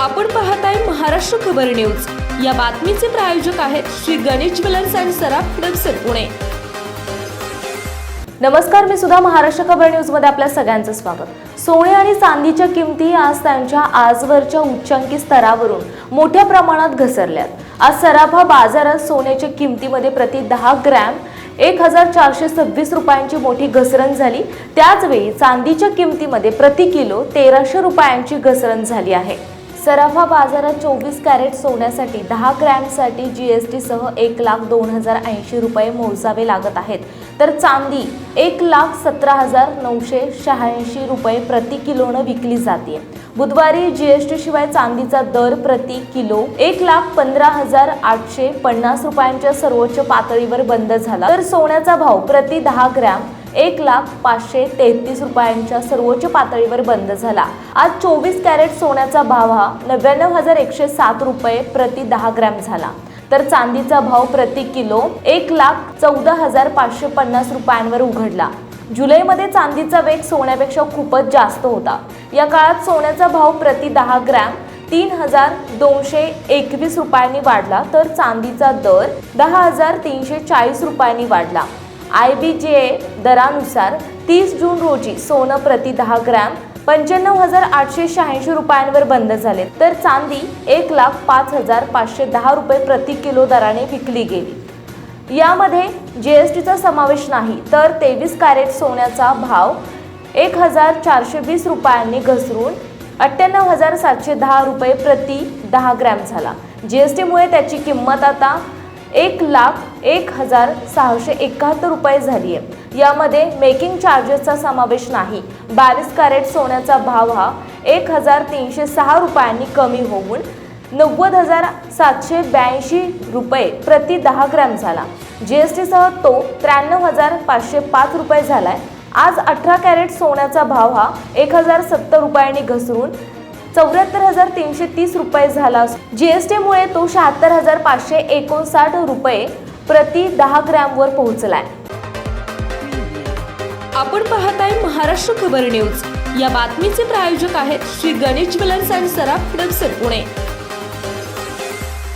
आपण पाहताय महाराष्ट्र खबर न्यूज. या बातमीचे प्रायोजक आहेत श्री गणेश ज्वेलर्स अँड सराफ हडपसर पुणे. नमस्कार मी सुद्धा महाराष्ट्र खबर न्यूजमध्ये आपल्या सगळ्यांचं स्वागत. सोने आणि चांदीच्या किमती आज त्यांच्या आजवरच्या उच्चांकी स्तरावरून मोठ्या प्रमाणात घसरल्यात. आज सराफा बाजारात सोन्याच्या किमतीमध्ये प्रति दहा ग्रॅम एक हजार चारशे सव्वीस रुपयांची मोठी घसरण झाली. त्याचवेळी चांदीच्या किमतीमध्ये प्रति किलो तेराशे रुपयांची घसरण झाली आहे. सराफा बाजारात चोवीस कॅरेट सोन्यासाठी दहा ग्रॅमसाठी जी एस टीसह एक लाख दोन हजार ऐंशी रुपये मोजावे लागत आहेत. तर चांदी एक लाख सतरा हजार नऊशे शहाऐंशी रुपये प्रति किलोनं विकली जाते बुधवारी जी एस टी शिवाय चांदीचा दर प्रति किलो एक लाख पंधरा हजार आठशे पन्नास रुपयांच्या सर्वोच्च पातळीवर बंद झाला. तर सोन्याचा भाव प्रति दहा ग्रॅम एक लाख पाचशे तेहतीस रुपयांच्या सर्वोच्च पातळीवर बंद झाला. आज चोवीस कॅरेट सोन्याचा भाव हा नव्याण्णव हजार एकशे सात रुपये प्रति दहा ग्रॅम झाला. तर चांदीचा भाव प्रति किलो एक लाख चौदा हजार पाचशे पन्नास रुपयांवर उघडला. जुलैमध्ये चांदीचा वेग सोन्यापेक्षा खूपच जास्त होता. या काळात सोन्याचा भाव प्रति दहा ग्रॅम तीन हजार दोनशे एकवीस रुपयांनी वाढला तर चांदीचा दर दहा हजार तीनशे चाळीस रुपयांनी वाढला. आय बी जे दरानुसार तीस जून रोजी सोनं प्रति दहा ग्रॅम पंच्याण्णव हजार आठशे शहाऐंशी रुपयांवर बंद झाले. तर चांदी एक लाख पाच हजार पाचशे दहा रुपये प्रति किलो दराने विकली गेली. यामध्ये जी एस टीचा समावेश नाही तर तेवीस कॅरेट सोन्याचा भाव एक हजार चारशे वीस रुपयांनी घसरून अठ्ठ्याण्णव हजार सातशे दहा रुपये प्रति दहा ग्रॅम झाला. जी एस टीमुळे त्याची किंमत आता एक लाख एक हजार सहाशे एकाहत्तर रुपये झाली आहे यामध्ये मेकिंग चार्जेसचा समावेश नाही. बावीस कॅरेट सोन्याचा भाव हा एक हजार तीनशे सहा रुपयांनी कमी होऊन नव्वद हजार सातशे ब्याऐंशी रुपये प्रति दहा ग्रॅम झाला. जी एस टीसह तो त्र्याण्णव हजार पाचशे पाच रुपये झाला आहे आज अठरा कॅरेट सोन्याचा भाव हा एक हजार सत्तर रुपयांनी घसरून चौऱ्याहत्तर हजार तीनशे तीस रुपये झाला जीएसटीमुळे तो शहात्तर हजार पाचशे एकोणसाठ रुपये प्रति दहा ग्रॅमवर पोहोचलाय. आपण पाहताय महाराष्ट्र खबर न्यूज. या बातमीचे प्रायोजक आहेत श्री गणेश ज्वेलर्स अँड सराफ हडपसर पुणे.